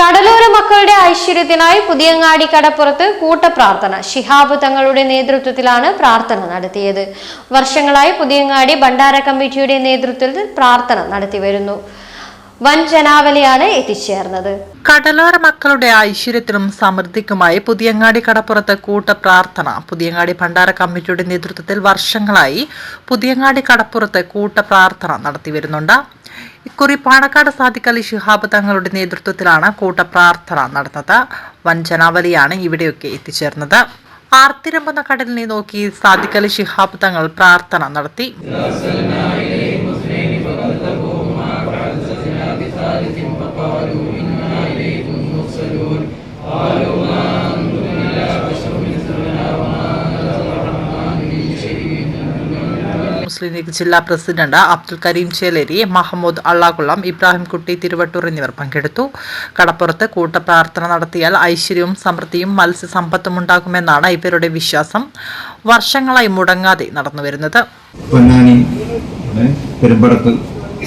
കടലോര മക്കളുടെ ഐശ്വര്യത്തിനായി പുതിയങ്ങാടി കടപ്പുറത്ത് കൂട്ടപ്രാർത്ഥന. ശിഹാബ് തങ്ങളുടെ നേതൃത്വത്തിലാണ് പ്രാർത്ഥന നടത്തിയത്. വർഷങ്ങളായി പുതിയങ്ങാടി ഭണ്ഡാര കമ്മിറ്റിയുടെ നേതൃത്വത്തിൽ പ്രാർത്ഥന നടത്തിവരുന്നു. വൻ ജനാവലിയാണ് എത്തിച്ചേർന്നത്. കടലോര മക്കളുടെ ഐശ്വര്യത്തിനും സമൃദ്ധിക്കുമായി പുതിയങ്ങാടി കടപ്പുറത്ത് കൂട്ട പ്രാർത്ഥന പുതിയങ്ങാടി ഭണ്ഡാര കമ്മിറ്റിയുടെ നേതൃത്വത്തിൽ വർഷങ്ങളായി പുതിയങ്ങാടി കടപ്പുറത്ത് കൂട്ട പ്രാർത്ഥന നടത്തി വരുന്നുണ്ട് ഇക്കുറി പാണക്കാട് സാദിഖ് അലി ശിഹാബ് തങ്ങളുടെ നേതൃത്വത്തിലാണ് കൂട്ടപ്രാർത്ഥന നടന്നത്. വൻ ജനാവലിയാണ് ഇവിടെയൊക്കെ എത്തിച്ചേർന്നത്. ആർത്തിരമ്പുന്ന കടലിനെ നോക്കി സാദിഖ് അലി ശിഹാബ് തങ്ങൾ പ്രാർത്ഥന നടത്തി. മുസ്ലിം ലീഗ് ജില്ലാ പ്രസിഡന്റ് അബ്ദുൽ കരീം ചേലേരി മഹമ്മൂദ് അള്ളാകുളം ഇബ്രാഹിം കുട്ടി തിരുവട്ടൂർ എന്നിവർ പങ്കെടുത്തു. കടപ്പുറത്ത് കൂട്ടപ്രാർത്ഥന നടത്തിയാൽ ഐശ്വര്യവും സമൃദ്ധിയും മത്സ്യസമ്പത്തും ഉണ്ടാകുമെന്നാണ് ഇവരുടെ വിശ്വാസം. വർഷങ്ങളായി മുടങ്ങാതെ നടന്നുവരുന്നത്. പൊന്നാനി ഏ, പെരുമ്പടപ്പ്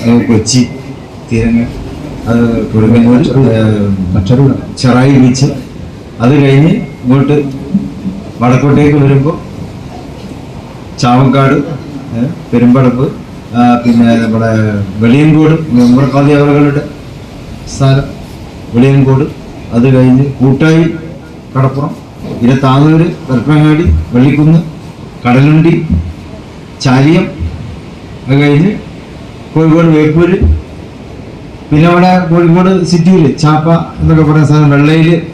ഏ, കൊച്ചി തീരങ്ങൾ അത് കൊടുങ്ങല്ലൂർ ചെറായി ബീച്ച് അത് കഴിഞ്ഞ് ഇങ്ങോട്ട് വടക്കോട്ടേക്ക് വരുമ്പോൾ ചാവക്കാട് ഏ, പെരുമ്പടപ്പ് പിന്നെ നമ്മുടെ വെളിയങ്കോട് മുറക്കാതി അവകളുടെ സ്ഥലം വെളിയങ്കോട്. അത് കഴിഞ്ഞ് കൂട്ടായി കടപ്പുറം ഇരത്താന്നൂര് കൽപ്പങ്ങാടി വെള്ളിക്കുന്ന് കടലുണ്ടി ചാലിയം. അത് കഴിഞ്ഞ് കോഴിക്കോട് വേപ്പൂര് പിന്നെ അവിടെ കോഴിക്കോട് സിറ്റിയിൽ ചാപ്പ എന്നൊക്കെ പറയുന്ന സ്ഥലം വെള്ളയിൽ